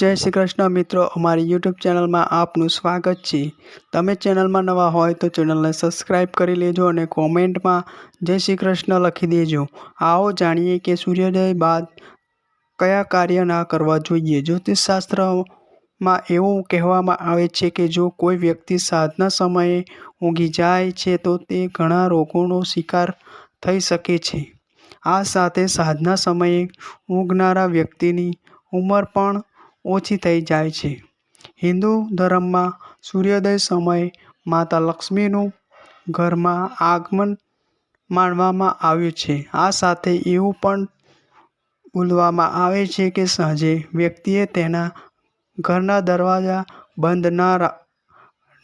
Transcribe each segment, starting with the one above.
જય શ્રી કૃષ્ણ મિત્રો, અમારી યુટ્યુબ ચેનલમાં આપનું સ્વાગત છે. તમે ચેનલમાં નવા હોય તો ચેનલને સબસ્ક્રાઈબ કરી લેજો અને કોમેન્ટમાં જય શ્રી કૃષ્ણ લખી દેજો. આવો જાણીએ કે સૂર્યોદય બાદ કયા કાર્ય ના કરવા જોઈએ. જ્યોતિષશાસ્ત્રમાં એવું કહેવામાં આવે છે કે જો કોઈ વ્યક્તિ સાધના સમયે ઊંઘી જાય છે, તો તે ઘણા રોગોનો શિકાર થઈ શકે છે. આ સાથે સાધના સમયે ઊંઘનારા વ્યક્તિની ઉંમર પણ ઓછી થઈ જાય છે. હિન્દુ ધર્મમાં સૂર્યોદય સમયે માતા લક્ષ્મીનું ઘરમાં આગમન માનવામાં આવ્યું છે. આ સાથે એવું પણ બોલવામાં આવે છે કે સાંજે વ્યક્તિએ તેના ઘરના દરવાજા બંધ ના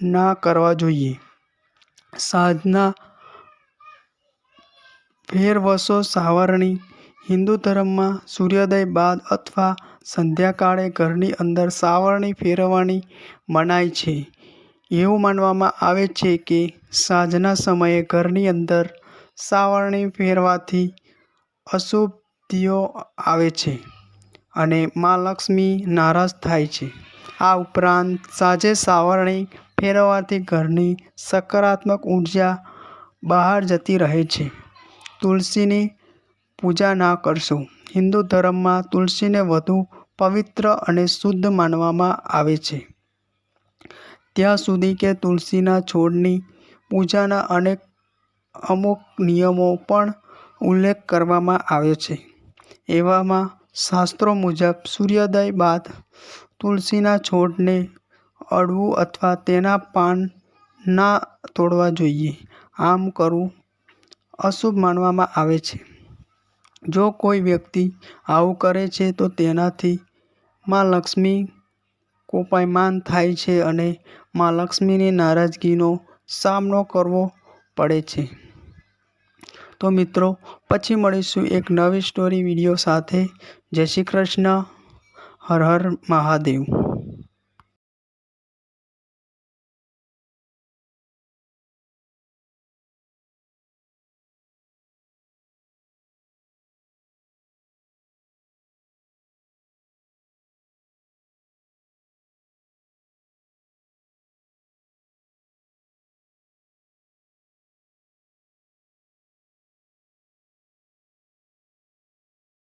ના કરવા જોઈએ. સાંજના ફેરવશો સાવરણી હિન્દુ ધર્મમાં સૂર્યોદય બાદ અથવા સંધ્યાકાળે ઘરની અંદર સાવરણી ફેરવવાની મનાઈ છે. એવું માનવામાં આવે છે કે સાંજના સમયે ઘરની અંદર સાવરણી ફેરવાથી અશુભિઓ આવે છે અને મા લક્ષ્મી નારાજ થાય છે. આ ઉપરાંત સાંજે સાવરણી ફેરવવાથી ઘરની સકારાત્મક ઊર્જા બહાર જતી રહે છે. તુલસીની પૂજા ના કરશો. હિન્દુ ધર્મમાં તુલસીને વધુ પવિત્ર અને શુદ્ધ માનવામાં આવે છે. ત્યાં સુધી કે તુલસીના છોડની પૂજાના અનેક અમુક નિયમો પણ ઉલ્લેખ કરવામાં આવ્યો છે. એવામાં શાસ્ત્રો મુજબ સૂર્યોદય બાદ તુલસીના છોડને અડવું અથવા તેના પાન ના તોડવા જોઈએ. આમ કરવું અશુભ માનવામાં આવે છે. જો કોઈ વ્યક્તિ આવું કરે છે, તો તેનાથી મા લક્ષ્મી કોપાયમાન થાય છે અને મા લક્ષ્મીની નારાજગીનો સામનો કરવો પડે છે. તો મિત્રો, પછી મળીશું એક નવી સ્ટોરી વીડિયો સાથે. જય શ્રી કૃષ્ણ. હર હર મહાદેવ.